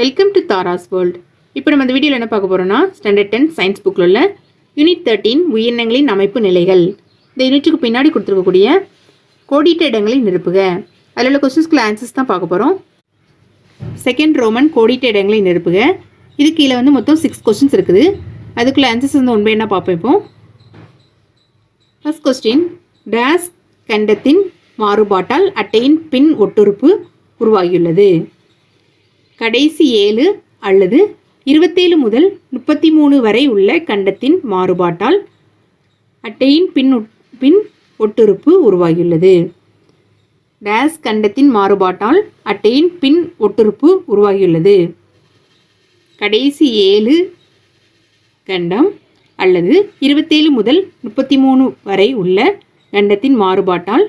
Welcome to Tara's world இப்போ நம்ம இந்த வீடியோவில் என்ன பார்க்க போகிறோம்னா ஸ்டாண்டர்ட் டென் சயின்ஸ் புக்கில் உள்ள யூனிட் தேர்ட்டீன் உயிரினங்களின் அமைப்பு நிலைகள். இந்த யூனிட்டுக்கு பின்னாடி கொடுத்துருக்கக்கூடிய கோடிட்ட இடங்களை நிரப்புக. அதில் உள்ள கொஸ்டின்ஸ்க்குள்ள ஆன்சர்ஸ் தான் பார்க்க போகிறோம் செகண்ட் ரோமன் கோடிட்ட இடங்களை நிரப்புக. இது கீழே வந்து மொத்தம் சிக்ஸ் கொஸ்டின்ஸ் இருக்குது. அதுக்குள்ள ஆன்சர்ஸ் வந்து ஒன்பது என்ன பார்ப்போம் இப்போ. கொஸ்டின் டேஸ் கண்டத்தின் மாறுபாட்டால் அட்டையின் பின் ஒட்டுறுப்பு உருவாகியுள்ளது. கடைசி ஏழு அல்லது இருபத்தேழு முதல் முப்பத்தி மூணு வரை உள்ள கண்டத்தின் மாறுபாட்டால் அட்டையின் பின் ஒட்- பின் ஒட்டுறுப்பு உருவாகியுள்ளது. டேஸ் கண்டத்தின் மாறுபாட்டால் அட்டையின் பின் ஒட்டுறுப்பு உருவாகியுள்ளது. கடைசி ஏழு கண்டம் அல்லது இருபத்தேழு முதல் முப்பத்தி மூணு வரை உள்ள கண்டத்தின் மாறுபாட்டால்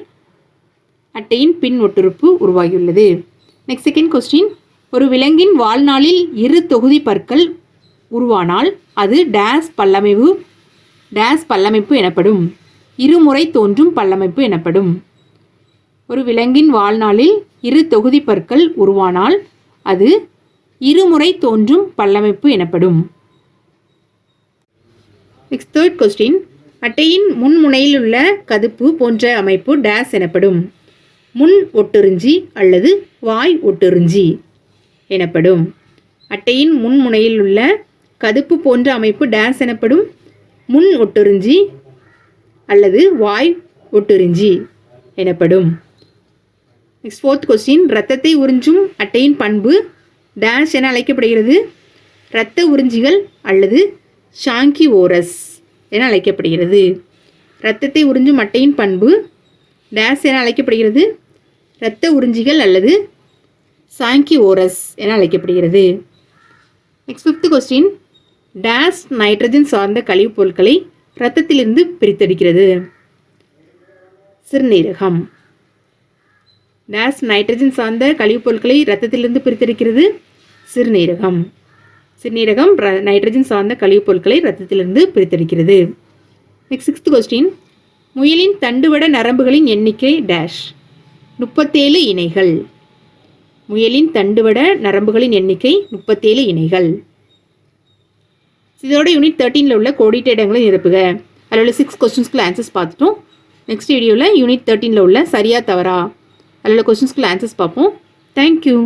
அட்டையின் பின் ஒட்டுறுப்பு உருவாகியுள்ளது. நெக்ஸ்ட் செகண்ட் கொஸ்டின் ஒரு விலங்கின் வாழ்நாளில் இரு தொகுதி பற்கள் உருவானால் அது டேஸ் பல்லமைவு டேஸ் பல்லமைப்பு எனப்படும். இருமுறை தோன்றும் பல்லமைப்பு எனப்படும். ஒரு விலங்கின் வாழ்நாளில் இரு தொகுதி பற்கள் உருவானால் அது இருமுறை தோன்றும் பல்லமைப்பு எனப்படும். நெக்ஸ்ட் தேர்ட் கொஸ்டின் அட்டையின் முன்முனையில் உள்ள கதுப்பு போன்ற அமைப்பு டேஸ் எனப்படும். முன் ஒட்டுறிஞ்சி அல்லது வாய் ஒட்டுறிஞ்சி. எனப்படும். அட்டையின் முன்முனையில் உள்ள கதுப்பு போன்ற அமைப்பு டேஸ் எனப்படும். முன் ஒட்டுறிஞ்சி அல்லது வாய் ஒட்டுறிஞ்சி எனப்படும். நெக்ஸ்ட் ஃபோர்த் கொஸ்டின் ரத்தத்தை உறிஞ்சும் அட்டையின் பண்பு டேஷ் என அழைக்கப்படுகிறது. இரத்த உறிஞ்சிகள் அல்லது ஷாங்கி ஓரஸ் என அழைக்கப்படுகிறது. இரத்தத்தை உறிஞ்சும் அட்டையின் பண்பு டான்ஸ் என அழைக்கப்படுகிறது. இரத்த உறிஞ்சிகள் அல்லது சாங்கி ஓரஸ் என அழைக்கப்படுகிறது. Next fifth question dash nitrogen சார்ந்த கழிவுப் பொருட்களை இரத்தத்திலிருந்து பிரித்தெடுக்கிறது. சிறுநீரகம். டேஸ் நைட்ரஜன் சார்ந்த கழிவுப் பொருட்களை இரத்தத்திலிருந்து பிரித்தெடுக்கிறது. சிறுநீரகம். சிறுநீரகம் ர- நைட்ரஜன் சார்ந்த கழிவுப் பொருட்களை இரத்தத்திலிருந்து பிரித்தெடுக்கிறது. நெக்ஸ்ட் சிக்ஸ்த் கொஸ்டின் முயலின் தண்டுவட நரம்புகளின் எண்ணிக்கை டேஷ் முப்பத்தேழு இணைகள். முயலின் தண்டுவட நரம்புகளின் எண்ணிக்கை முப்பத்தேழு இணைகள். இதோட யூனிட் தேர்ட்டீனில் உள்ள கோடிட்ட இடங்களை நிரப்புக. அதில் உள்ள சிக்ஸ் கொஸ்டின்ஸ்க்குள்ள ஆன்சர்ஸ் பார்த்துட்டோம். நெக்ஸ்ட் வீடியோவில் யூனிட் தேர்ட்டீனில் உள்ள சரியா தவறா? அதில் உள்ள கொஸ்டின்ஸ்க்குள்ள ஆன்சர்ஸ் பார்ப்போம். தேங்க்யூ